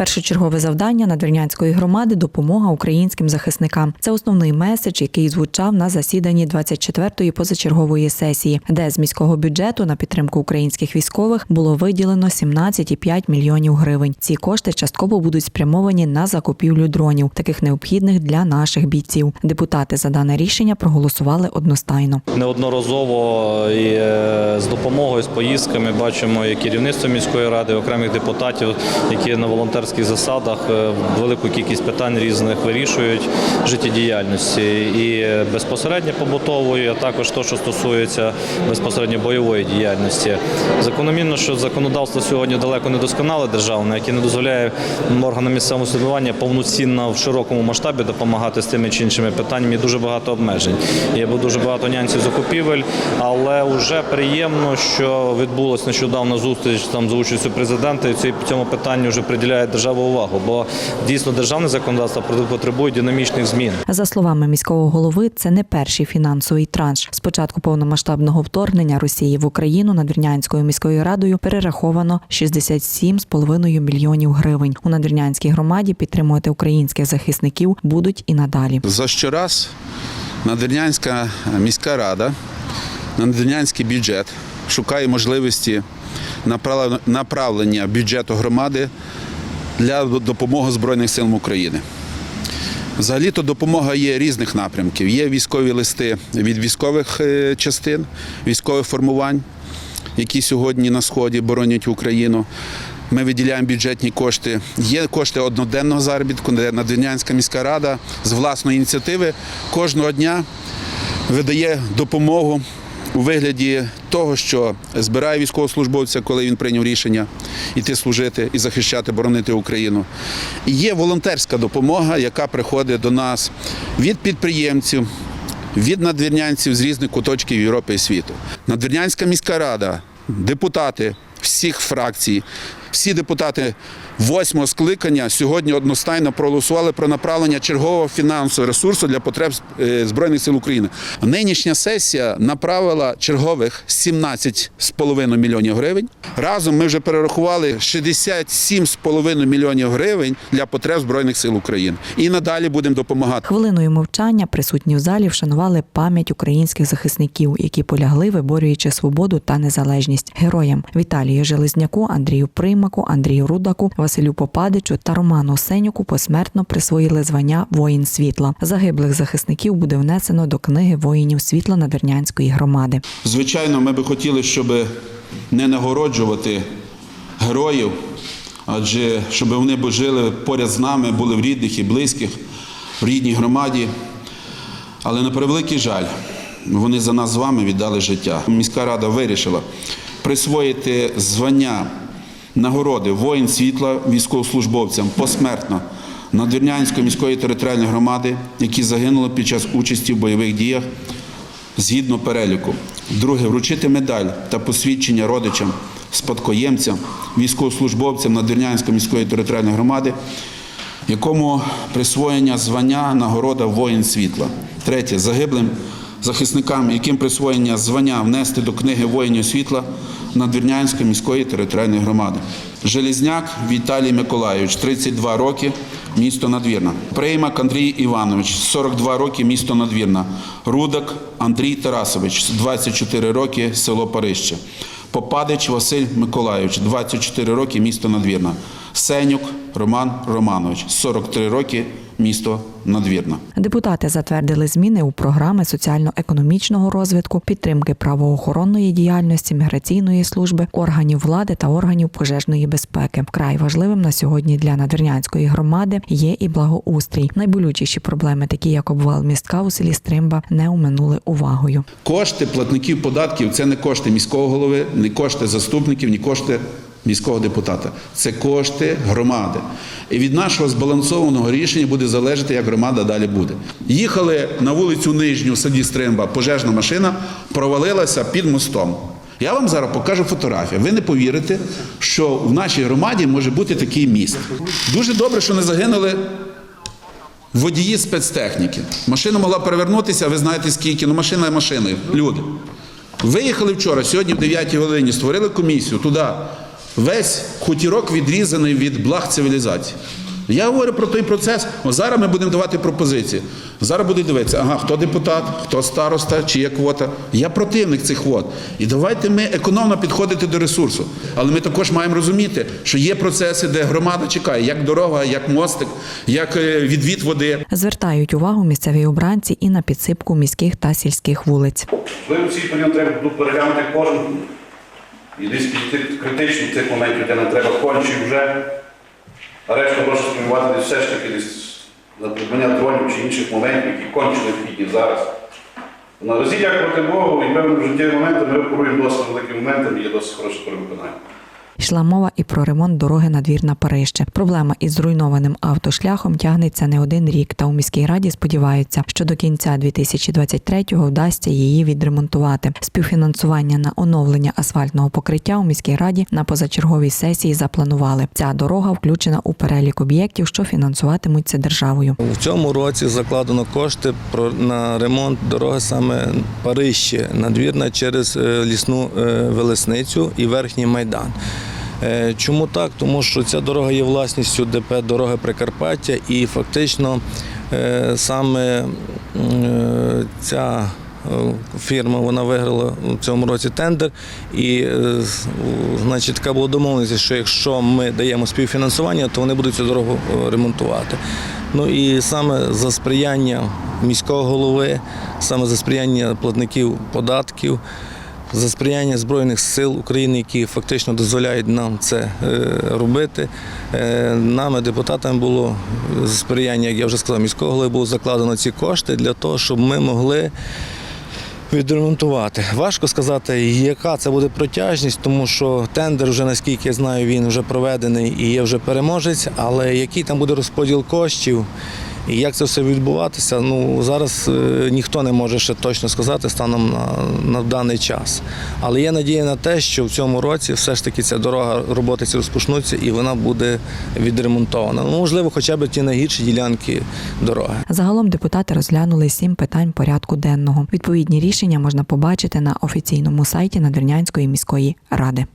Першочергове завдання надвірнянської громади допомога українським захисникам. Це основний меседж, який звучав на засіданні 24-ї позачергової сесії, де з міського бюджету на підтримку українських військових було виділено 17,5 мільйонів гривень. Ці кошти частково будуть спрямовані на закупівлю дронів, таких необхідних для наших бійців. Депутати за дане рішення проголосували одностайно. Неодноразово і е, з допомогою, з поїздками бачимо і керівництво міської ради, окремих депутатів, які на волонтерських засадах е, велику кількість питань різних вирішують життєдіяльності і безпосередньо побутової, а також те, що стосується безпосередньо бойової діяльності. Закономірно, що законодавство сьогодні далеко не досконале державне, яке не дозволяє органам місцевого самоврядування повноцінно в широкому масштабі допомагати з тими чи іншими питаннями. Є дуже багато обмежень. Є дуже багато нюансів закупівель, але вже приємно, що відбулася нещодавно зустріч там за участю президента. І цьому питанню вже приділяє держава увагу, бо дійсно державне законодавство потребує динамічних змін. За словами міського голови, це не перший фінансовий транш. З початку повномасштабного вторгнення Росії в Україну Надвірнянською міською радою перераховано 67,5 мільйонів гривень. У Надвірнянській громаді підтримувати українських захисників будуть і надалі. За щораз Надвірнянська міська рада, Надвірнянський бюджет шукає можливості направлення бюджету громади для допомоги Збройних сил України. Взагалі-то допомога є різних напрямків. Є військові листи від військових е, частин, військових формувань, які сьогодні на сході боронять Україну. Ми виділяємо бюджетні кошти. Є кошти одноденного заробітку, де Надвірнянська міська рада з власної ініціативи кожного дня видає допомогу у вигляді того, що збирає військовослужбовця, коли він прийняв рішення йти служити і захищати, боронити Україну. І є волонтерська допомога, яка приходить до нас від підприємців, від надвірнянців з різних куточків Європи і світу. Надвірнянська міська рада, депутати всіх фракцій, всі депутати восьмого скликання сьогодні одностайно проголосували про направлення чергового фінансового ресурсу для потреб е, Збройних сил України. Нинішня сесія направила чергових 17,5 мільйонів гривень. Разом ми вже перерахували 67,5 мільйонів гривень для потреб Збройних сил України. І надалі будемо допомагати. Хвилиною мовчання присутні в залі вшанували пам'ять українських захисників, які полягли, виборюючи свободу та незалежність героям Віталію Железняку, Андрію Примаку, Андрію Рудаку, Василю Попадичу та Роману Сенюку посмертно присвоїли звання Воїн світла. Загиблих захисників буде внесено до книги воїнів світла Надвірнянської громади. Звичайно, ми би хотіли, щоб не нагороджувати героїв, адже щоб вони жили поряд з нами, були в рідних і близьких, в рідній громаді. Але на превеликий жаль, вони за нас з вами віддали життя. Міська рада вирішила присвоїти звання нагороди воїн світла військовослужбовцям посмертно Надвірнянської міської територіальної громади, які загинули під час участі в бойових діях згідно переліку. Друге, вручити медаль та посвідчення родичам, спадкоємцям, військовослужбовцям Надвірнянської міської територіальної громади, якому присвоєння звання нагорода воїн світла. Третє, загиблим захисникам, яким присвоєння звання внести до книги воїнів світла Надвірнянської міської територіальної громади. Желізняк Віталій Миколайович, 32 роки, місто Надвірна. Приймак Андрій Іванович, 42 роки, місто Надвірна. Рудак Андрій Тарасович, 24 роки, село Парище. Попадич Василь Миколайович, 24 роки, місто Надвірна. Сенюк Роман Романович, 43 роки, місто Надвірна. Депутати затвердили зміни у програми соціально-економічного розвитку, підтримки правоохоронної діяльності, міграційної служби, органів влади та органів пожежної безпеки. Вкрай важливим на сьогодні для надвірнянської громади є і благоустрій. Найболючіші проблеми, такі як обвал містка у селі Стримба, не уминули увагою. Кошти платників податків це не кошти міського голови, не кошти заступників, ні кошти міського депутата. Це кошти громади. І від нашого збалансованого рішення буде залежати, як громада далі буде. Їхали на вулицю Нижню в селі Стримба, пожежна машина провалилася під мостом. Я вам зараз покажу фотографію. Ви не повірите, що в нашій громаді може бути такий міст. Дуже добре, що не загинули водії спецтехніки. Машина могла перевернутися, ви знаєте скільки, ну машина машиною, люди. Виїхали вчора, сьогодні в 9 годині створили комісію туди, весь хутірок відрізаний від благ цивілізації. Я говорю про той процес. О, зараз ми будемо давати пропозиції. Зараз будуть дивитися, ага, хто депутат, хто староста, чи є квота. Я противник цих квот. І давайте ми економно підходити до ресурсу. Але ми також маємо розуміти, що є процеси, де громада чекає, як дорога, як мостик, як е, відвід води. Звертають увагу місцеві обранці і на підсипку міських та сільських вулиць. Можливо, цей період треба буде переглянути кожен. І десь під критично цих моментів, де нам треба кончити вже. А решту прошу спрямувати десь все ж таки десь на придбання дронів чи інших моментів, які конче необхідні зараз. На як дякувати Богу, і певним життєві моменти ми оперуємо досить великим моментом і є досить хороше перевиконання. Йшла мова і про ремонт дороги на двір на Парижче. Проблема із зруйнованим автошляхом тягнеться не один рік. Та у міській раді сподіваються, що до кінця 2023-го вдасться її відремонтувати. Співфінансування на оновлення асфальтного покриття у міській раді на позачерговій сесії запланували. Ця дорога включена у перелік об'єктів, що фінансуватимуться державою. В цьому році закладено кошти на ремонт дороги саме Парижче, надвірна через е, лісну е, велесницю і верхній майдан. Е, Чому так? Тому що ця дорога є власністю ДП Дороги Прикарпаття і фактично е, саме е, ця фірма вона виграла у цьому році тендер. І значить, така була домовленість, що якщо ми даємо співфінансування, то вони будуть цю дорогу ремонтувати. Ну і саме за сприяння міського голови, саме за сприяння платників податків, за сприяння Збройних сил України, які фактично дозволяють нам це е, робити. Е, Нами, депутатами, було за сприяння, як я вже сказав, міського голови було закладено ці кошти для того, щоб ми могли відремонтувати. Важко сказати, яка це буде протяжність, тому що тендер, вже наскільки я знаю, він вже проведений і є вже переможець, але який там буде розподіл коштів. І як це все відбуватися, ну зараз е, ніхто не може ще точно сказати станом на, на даний час. Але є надія на те, що в цьому році все ж таки ця дорога роботи розпочнуться і вона буде відремонтована. Ну, можливо, хоча б ті найгірші ділянки дороги. Загалом депутати розглянули сім питань порядку денного. Відповідні рішення можна побачити на офіційному сайті Надвірнянської міської ради.